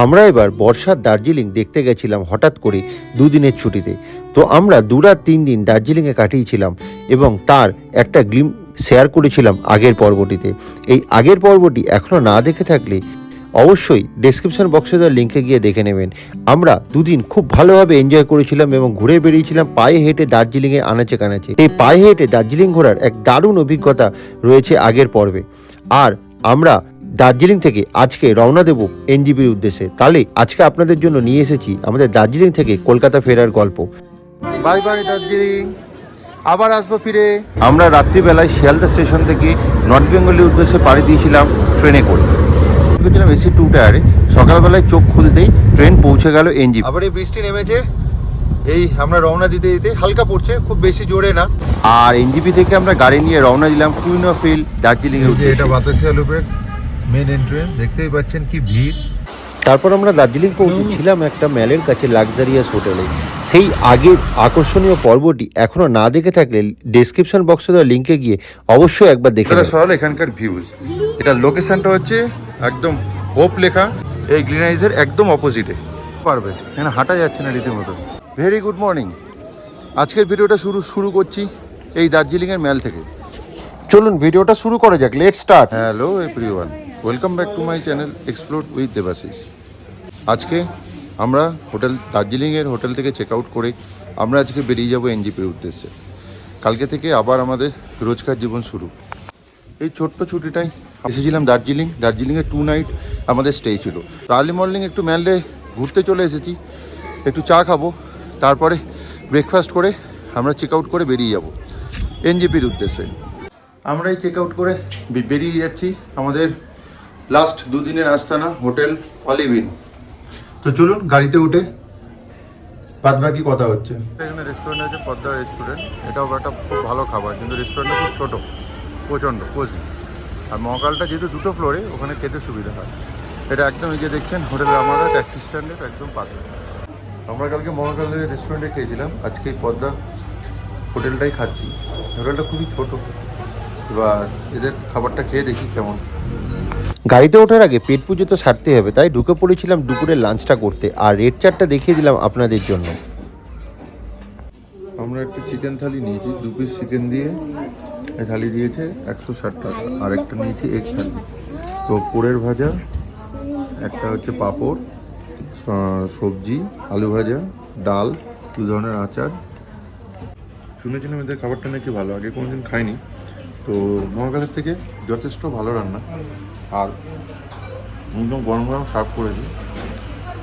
আমরা এবার বর্ষার দার্জিলিং দেখতে গেছিলাম হঠাৎ করে দুদিনের ছুটিতে। তো আমরা দু রাত তিন দিন দার্জিলিংয়ে কাটিয়েছিলাম এবং তার একটা গ্লিম, শেয়ার করেছিলাম আগের পর্বটিতে। এই আগের পর্বটি এখনও না দেখে থাকলে অবশ্যই ডেসক্রিপশন বক্সে দেওয়া লিঙ্কে গিয়ে দেখে নেবেন। আমরা দুদিন খুব ভালোভাবে এনজয় করেছিলাম এবং ঘুরে বেরিয়েছিলাম পায়ে হেঁটে দার্জিলিংয়ে আনাচে কানাচে। এই পায়ে হেঁটে দার্জিলিং ঘোরার এক দারুণ অভিজ্ঞতা রয়েছে আগের পর্বে। আর আমরা দার্জিলিং থেকে আজকে রওনা দেব এনজিপির উদ্দেশ্যে। তাহলে আজকে আপনাদের জন্য নিয়ে এসেছি আমাদের দার্জিলিং থেকে কলকাতা ফেরার গল্প। Bye bye Darjeeling. আবার আসব ফিরে। আমরা রাত্রিবেলায় শিয়ালদা স্টেশন থেকে নর্থ বেঙ্গলের উদ্দেশ্যে পাড়ি দিয়েছিলাম ট্রেনে করে। গেছিলাম এসি টু টায়ারে। সকালবেলায় চোখ খুলতেই ট্রেন পৌঁছে গেল এনজি আবার এই বৃষ্টি নেমেছে। এই আমরা রওনা দিতে দিতে হালকা পড়ছে খুব বেশি জোরে না। আর এনজিপি থেকে আমরা গাড়ি নিয়ে রওনা দিলাম কুইন অফ হিল দার্জিলিং এটা বাতাসিয়া লুপের মেন এন্ট্রেন্স দেখতেই পাচ্ছেন কি ভিড়। তারপর আমরা দার্জিলিং পৌঁছেছিলাম একটা ম্যালের কাছে লাক্সারিয়াস হোটেলে। সেই আগের আকর্ষণীয় পর্বটি এখনও না দেখে থাকলে ডেসক্রিপশন বক্সে দেওয়া লিঙ্কে গিয়ে অবশ্যই একবার দেখে এটা নেবেন। সরল এখানকার ভিউজ এটা লোকেশনটা হচ্ছে একদম হোপ লেখা এই গ্রিনাইজের একদম অপোজিটে পারবে এখানে হাঁটা যাচ্ছে না রীতিমতো। ভেরি গুড মর্নিং আজকের ভিডিওটা শুরু শুরু করছি এই দার্জিলিংয়ের ম্যাল থেকে। চলুন ভিডিওটা শুরু করা যাক। Let start hello everyone welcome back to my channel explore with Debashish আজকে আমরা হোটেল, দার্জিলিংয়ের হোটেল থেকে চেক আউট করে আমরা আজকে বেরিয়ে যাব এনজিপির উদ্দেশ্যে। কালকে থেকে আবার আমাদের রোজকার জীবন শুরু। এই ছোট্ট ছুটিটাই এসেছিলাম দার্জিলিং। দার্জিলিংয়ে টু নাইট আমাদের স্টে ছিল। আর্লি মর্নিং একটু ম্যালডে ঘুরতে চলে এসেছি। একটু চা খাব। তারপরে ব্রেকফাস্ট করে আমরা চেক আউট করে বেরিয়ে যাব এনজিপির উদ্দেশ্যে। আমরা এই চেক আউট করে বেরিয়ে যাচ্ছি আমাদের লাস্ট দুদিনের আস্তানা, হোটেল অলিভিন। তো চলুন, গাড়িতে উঠে বাদ বাকি কথা হচ্ছে। এখানে রেস্টুরেন্ট আছে, পদ্মা রেস্টুরেন্ট এটাও একটা খুব ভালো খাবার, কিন্তু রেস্টুরেন্টটা খুব ছোটো, প্রচণ্ড কোজি আর মহাকালটা যেহেতু দুটো ফ্লোরে ওখানে খেতে সুবিধা হয়। এটা একদম এই যে দেখছেন, হোটেল আমরা ট্যাক্সি স্ট্যান্ডের একদম পাশে। আমরা কালকে মহাকালের রেস্টুরেন্টে খেয়েছিলাম, আজকে এই পদ্মা হোটেলটাই খাচ্ছি। হোটেলটা খুবই ছোট। এবার এদের খাবারটা খেয়ে দেখি কেমন। গাড়িতে ওঠার আগে পেট পুজো তো সারতে হবে, তাই ঢুকে পড়েছিলাম দুপুরের লাঞ্চটা করতে, আর রেড চারটা দেখিয়ে দিলাম আপনাদের জন্য। আমরা একটা চিকেন থালি নিয়েছি, দু পিস চিকেন দিয়ে। থালি দিয়েছে একশো ষাট টাকা, আর একটা নিয়েছি এক থালি। তো পোড়ের ভাজা, একটা হচ্ছে পাঁপড় সবজি, আলু ভাজা, ডাল, দু ধরনের আচার। শুনেছিলাম এদের খাবারটা নাকি ভালো, আগে কোনোদিন খাইনি। তো মহাকালের থেকে যথেষ্ট ভালো রান্না। আর একদম গরম গরম সার্ভ করেছি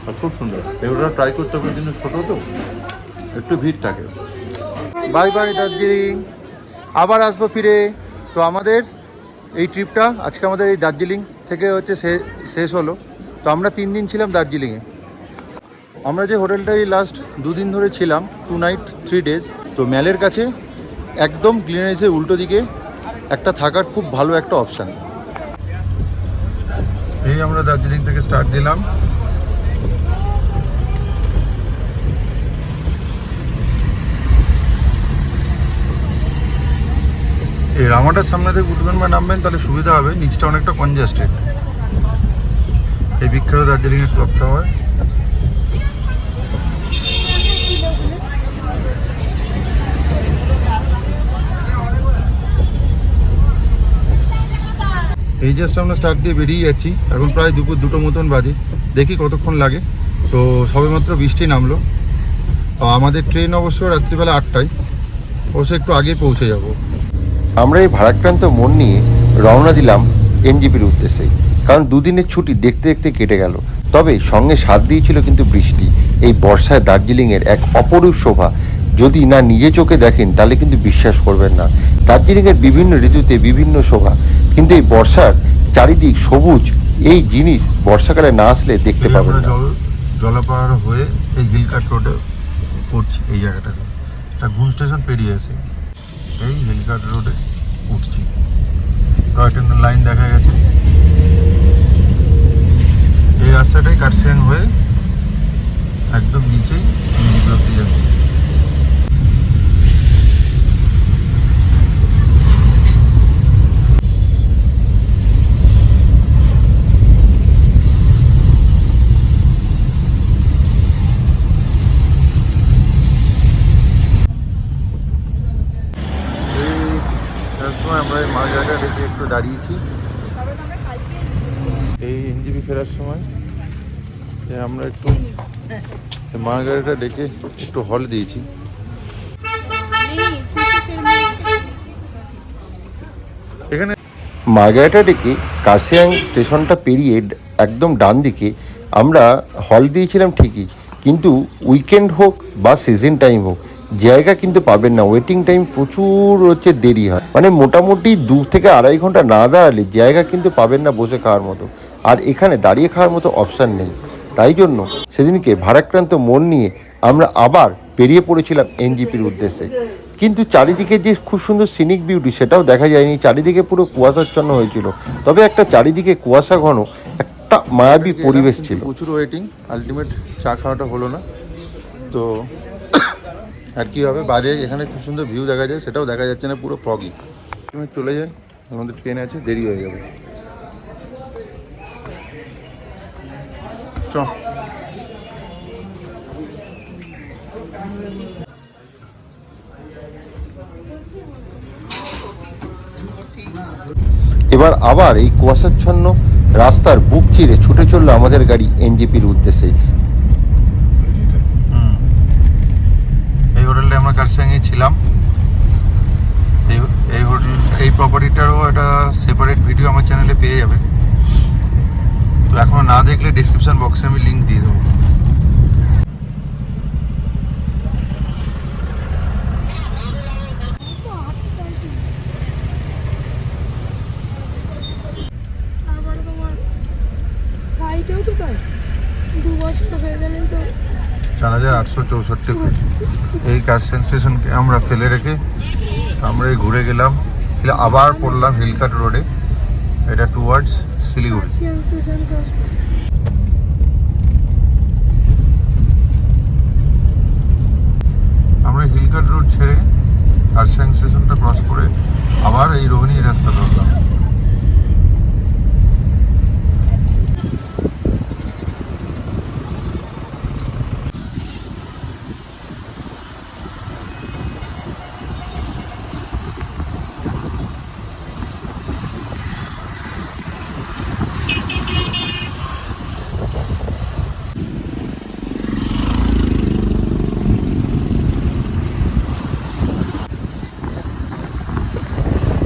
আর খুব সুন্দর। এগুলো ট্রাই করতে হবে কিন্তু ছোটো তো। একটু ভিড় থাকে। Bye bye Darjeeling. আবার আসব ফিরে। তো আমাদের এই ট্রিপটা আজকে আমাদের এই দার্জিলিং থেকে হচ্ছে শেষ হলো। তো আমরা তিন দিন ছিলাম দার্জিলিংয়ে। আমরা যে হোটেলটাই লাস্ট দুদিন ধরে ছিলাম টু নাইট থ্রি ডেজ তো ম্যালের কাছে একদম ক্লিনারিসের উল্টো দিকে একটা থাকার খুব ভালো একটা অপশান এই আমরা দার্জিলিং থেকে স্টার্ট দিলাম। এই রামাটার সামনে থেকে উঠবেন বা নামবেন, তাহলে সুবিধা হবে। নিচটা অনেকটা কনজাস্টেড এই বিখ্যাত দার্জিলিং এর ক্লক টাওয়ার এই জাস্ট আমরা স্টার্ট দিয়ে বেরিয়ে যাচ্ছি, এখন প্রায় দুপুর দুটো মতন বাজে, দেখি কতক্ষণ লাগে। তো সবেমাত্র বৃষ্টি নামলো। আমাদের ট্রেন অবশ্য রাত্রিবেলা আটটায়, অবশ্য একটু আগে পৌঁছে যাব। আমরা এই ভারাক্রান্ত মন নিয়ে রওনা দিলাম এনজিপির উদ্দেশ্যে, কারণ দুদিনের ছুটি দেখতে দেখতে কেটে গেল। তবে সঙ্গে সাথ দিয়েছিল কিন্তু বৃষ্টি, এই বর্ষায় দার্জিলিংয়ের এক অপরূপ শোভা যদি না নিজে চোখে দেখেন তাহলে কিন্তু বিশ্বাস করবেন না। দার্জিলিংয়ের বিভিন্ন ঋতুতে বিভিন্ন শোভা কিন্তু এই বর্ষার চারিদিক সবুজ। এই জিনিস বর্ষাকালে না আসলে দেখতে পাবেন না। জল জলপাহাড় হয়ে এই হিলকাট রোডে উঠছি এই জায়গাটাতে একটা ঘুম স্টেশন পেরিয়ে এসে এই হিলকাট রোডে উঠছি। টয় ট্রেনের লাইন দেখা গেছে। এই রাস্তাটাই কাটসেন হয়ে একদম নিচেই অব্দি যাচ্ছে। দাঁড়িয়েছি। এই এনজিপি ফেরার সময় আমরা একটু মার্গারেটা ডেকে একটু হল দিয়েছি। এখানে মার্গারেটা ডেকে কার্সিয়াং স্টেশনটা পেরিয়ে একদম ডান দিকে আমরা হল দিয়েছিলাম ঠিকই কিন্তু উইকেন্ড হোক বা সিজন টাইম হোক জায়গা কিন্তু পাবেন না। ওয়েটিং টাইম প্রচুর হচ্ছে, দেরি হয়। মানে মোটামুটি দু থেকে আড়াই ঘণ্টা না দাঁড়ালে জায়গা কিন্তু পাবেন না বসে খাওয়ার মতো। আর এখানে দাঁড়িয়ে খাওয়ার মতো অপশান নেই। তাই জন্য সেদিনকে ভারাক্রান্ত মন নিয়ে আমরা আবার বেরিয়ে পড়েছিলাম এনজিপির উদ্দেশ্যে। কিন্তু চারিদিকে যে খুব সুন্দর সিনিক বিউটি সেটাও দেখা যায়নি। চারিদিকে পুরো কুয়াশাচ্ছন্ন হয়েছিল। তবে একটা চারিদিকে কুয়াশা ঘন একটা মায়াবী পরিবেশ ছিল। প্রচুর ওয়েটিং আলটিমেট চা খাওয়াটা হলো না। তো আর কি হবে? বাইরে এখানে খুব সুন্দর ভিউ দেখা যায়, সেটাও দেখা যাচ্ছে না, পুরো ফগি তুমি চলে যাই আমাদের ট্রেন আছে, দেরি হয়ে যাবে। চ। এবার আবার এই কুয়াশাচ্ছন্ন রাস্তার বুক চিরে ছুটে চলল আমাদের গাড়ি এনজিপির উদ্দেশ্যে এই হোটেলটা সঙ্গে ছিলাম। এই এই হোটেল, এই প্রপার্টিটারও একটা সেপারেট ভিডিও আমার চ্যানেলে পেয়ে যাবে তো এখনও না দেখলে ডিসক্রিপশান বক্সে আমি লিঙ্ক দিয়ে দেবো তারপরে তোমার ফ্লাইটেও তো তাই দু বছর হয়ে গেলেন তো চৌষট্টি ফুট। এই কারসেন স্টেশনকে আমরা ফেলে রেখে আমরা ঘুরে গেলাম। আবার পড়লাম হিলকাট রোডে এটা টুয়ার্ডস শিলিগুড়ি। আমরা হিলকাট রোড ছেড়ে কারসাং স্টেশনটা ক্রস করে আবার এই রোহিণী রাস্তা ধরলাম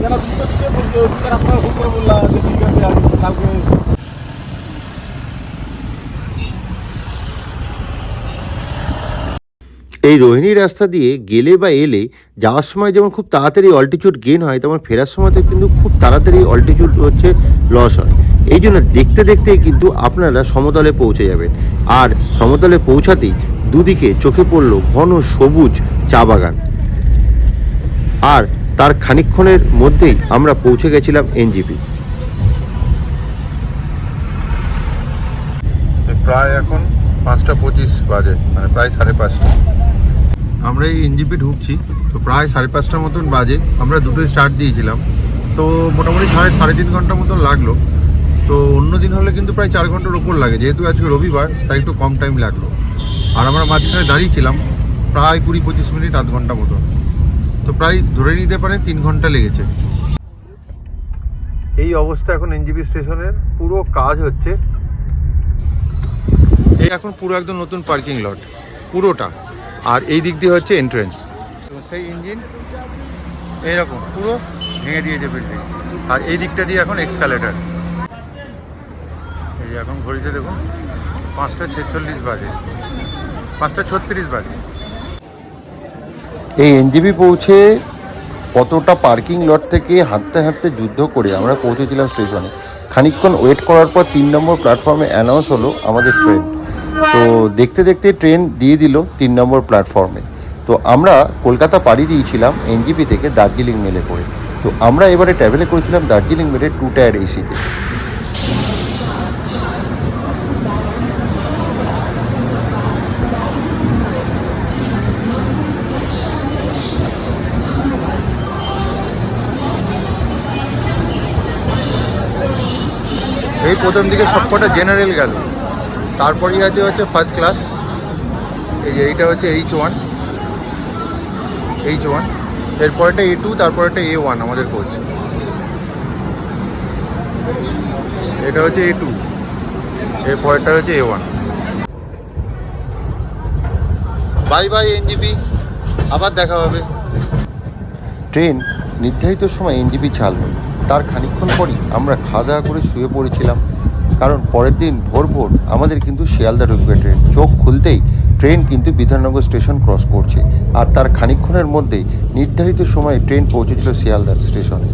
কেন তুমি তো নিজে বলছো তুমি এই রোহিণী রাস্তা দিয়ে গেলে বা এলে যাওয়ার সময় যেমন খুব তাড়াতাড়ি অল্টিটিউড গেন হয়, তেমন ফেরার সময়তে কিন্তু খুব তাড়াতাড়ি অল্টিটিউড হচ্ছে লস হয়। এই জন্য দেখতে দেখতেই কিন্তু আপনারা সমতলে পৌঁছে যাবেন। আর সমতলে পৌঁছাতেই দুদিকে চোখে পড়ল ঘন সবুজ চা বাগান। আর তার খানিকক্ষণের মধ্যেই আমরা পৌঁছে গেছিলাম এনজিপি। প্রায় এখন পাঁচটা পঁচিশ বাজে মানে প্রায় সাড়ে পাঁচটা। আমরা এই এনজিপি ঢুকছি তো প্রায় সাড়ে পাঁচটার মতন বাজে। আমরা দুটোই স্টার্ট দিয়েছিলাম। তো মোটামুটি সাড়ে সাড়ে তিন ঘণ্টা মতন লাগল। তো অন্য দিন হলে কিন্তু প্রায় চার ঘণ্টার ওপর লাগে। যেহেতু আজকে রবিবার তাই একটু কম টাইম লাগল। আর আমরা মাঝখানে দাঁড়িয়েছিলাম প্রায় কুড়ি পঁচিশ মিনিট আধ ঘণ্টা মতন। তো প্রায় ধরে নিতে পারে তিন ঘণ্টা লেগেছে। এই অবস্থা এখন এনজিপি স্টেশনের পুরো কাজ হচ্ছে। এই এখন পুরো একদম নতুন পার্কিং লট পুরোটা। আর এই দিক দিয়ে হচ্ছে এন্ট্রেন্স সেই ইঞ্জিন এইরকম পুরো ভেঙে দিয়েছে বিল্ডিং আর এই দিকটা দিয়ে এখন এক্সকালেটার এই এখন ঘড়িতে দেখুন পাঁচটা ছেচল্লিশ বাজে পাঁচটা ছত্রিশ বাজে। এই এনজিপি পৌঁছে কতটা পার্কিং লট থেকে হাঁটতে হাঁটতে যুদ্ধ করে আমরা পৌঁছেছিলাম স্টেশনে। খানিকক্ষণ ওয়েট করার পর তিন নম্বর প্ল্যাটফর্মে অ্যানাউন্স হলো আমাদের ট্রেন। তো দেখতে দেখতে ট্রেন দিয়ে দিল তিন নম্বর প্ল্যাটফর্মে। তো আমরা কলকাতা পাড়ি দিয়েছিলাম এনজিপি থেকে দার্জিলিং মেলে করে। তো আমরা এবারে ট্রাভেলে করেছিলাম দার্জিলিং মেলে টু টায়ার এসিতে প্রথম দিকে সবকটা জেনারেল গেল। তারপরেই আছে হচ্ছে ফার্স্ট ক্লাস এই যে এইটা হচ্ছে এইচ ওয়ান এইচ ওয়ান এরপরেটা এ টু তারপরেটা এ ওয়ান আমাদের কোচ এটা হচ্ছে এ টু এর পরেরটা হচ্ছে A one bye bye NJP আবার দেখা হবে। ট্রেন নির্ধারিত সময় এনজিপি ছাড়লো তার খানিকক্ষণ পরই আমরা খাওয়া দাওয়া করে শুয়ে পড়েছিলাম। কারণ পরের দিন ভোর ভোর আমাদের কিন্তু শিয়ালদা ঢুকবে ট্রেন। চোখ খুলতেই ট্রেন কিন্তু বিধাননগর স্টেশন ক্রস করছে। আর তার খানিকক্ষণের মধ্যেই নির্ধারিত সময়ে ট্রেন পৌঁছেছিল শিয়ালদা স্টেশনে।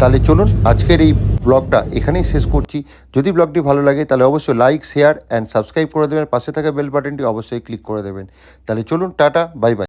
তাহলে চলুন আজকের এই ব্লগটা এখানেই শেষ করছি। যদি ব্লগটি ভালো লাগে তাহলে অবশ্যই লাইক, শেয়ার অ্যান্ড সাবস্ক্রাইব করে দেবেন। পাশে থাকা বেল বাটনটি অবশ্যই ক্লিক করে দেবেন। তাহলে চলুন, টাটা, বাই বাই।